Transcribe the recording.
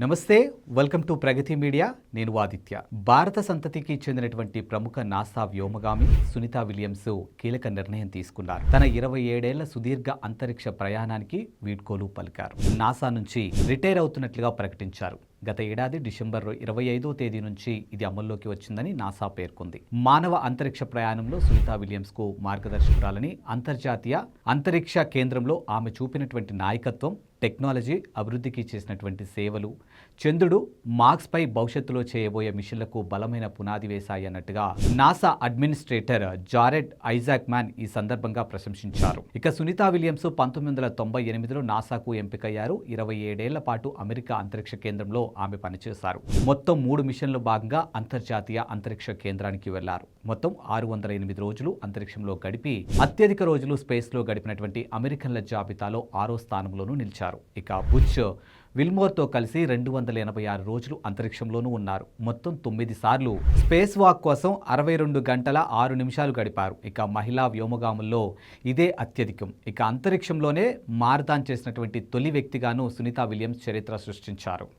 నమస్తే welcome to Pragathi media. నేను ఆదిత్య. భారత సంతతికి చెందినటువంటి ప్రముఖ నాసా వ్యోమగామి సునీత విలియమ్స్ కీలక నిర్ణయం తీసుకున్నారు. తన ఇరవై ఏడేళ్ళ సుదీర్ఘ అంతరిక్ష ప్రయాణానికి వీడ్కోలు పలికారు. నాసా నుంచి రిటైర్ అవుతున్నట్లుగా ప్రకటించారు. గత ఏడాది డిసెంబర్ ఇరవై ఐదో తేదీ నుంచి ఇది అమల్లోకి వచ్చిందని నాసా పేర్కొంది. మానవ అంతరిక్ష ప్రయాణంలో సునీతా విలియమ్స్కు మార్గదర్శకురాలని అంతర్జాతీయ అంతరిక్ష కేంద్రంలో ఆమె చూపినటువంటి నాయకత్వం టెక్నాలజీ అభివృద్ధికి చేసినటువంటి సేవలు చంద్రుడు మార్క్స్పై భవిష్యత్తులో చేయబోయే మిషన్లకు బలమైన పునాది వేశాయన్నట్టుగా NASA administrator Jared Isaacman ఈ సందర్భంగా ప్రశంసించారు. ఇక సునీతా విలియమ్స్ పంతొమ్మిది వందల తొంభై ఎనిమిదిలో నాసాకు ఎంపికయ్యారు. ఇరవై ఏడేళ్ళ పాటు అమెరికా అంతరిక్ష కేంద్రంలో ఆమె పనిచేశారు. మొత్తం మూడు మిషన్లు భాగంగా అంతర్జాతీయ అంతరిక్ష కేంద్రానికి వెళ్ళారు. మొత్తం ఆరు వందల ఎనిమిది రోజులు అంతరిక్షంలో గడిపి అత్యధిక రోజులు స్పేస్లో గడిపినటువంటి అమెరికన్ల జాబితాలో ఆరో స్థానంలోనూ నిలిచారు. ఇక బుచ్ విల్మోర్తో కలిసి రెండు వందల ఎనభై ఆరు రోజులు అంతరిక్షంలోనూ ఉన్నారు. మొత్తం తొమ్మిది సార్లు స్పేస్ వాక్ కోసం అరవై రెండు గంటల ఆరు నిమిషాలు గడిపారు. ఇక మహిళా వ్యోమగాముల్లో ఇదే అత్యధికం. ఇక అంతరిక్షంలోనే మారదాన్ చేసినటువంటి తొలి వ్యక్తిగాను సునీతా విలియమ్స్ చరిత్ర సృష్టించారు.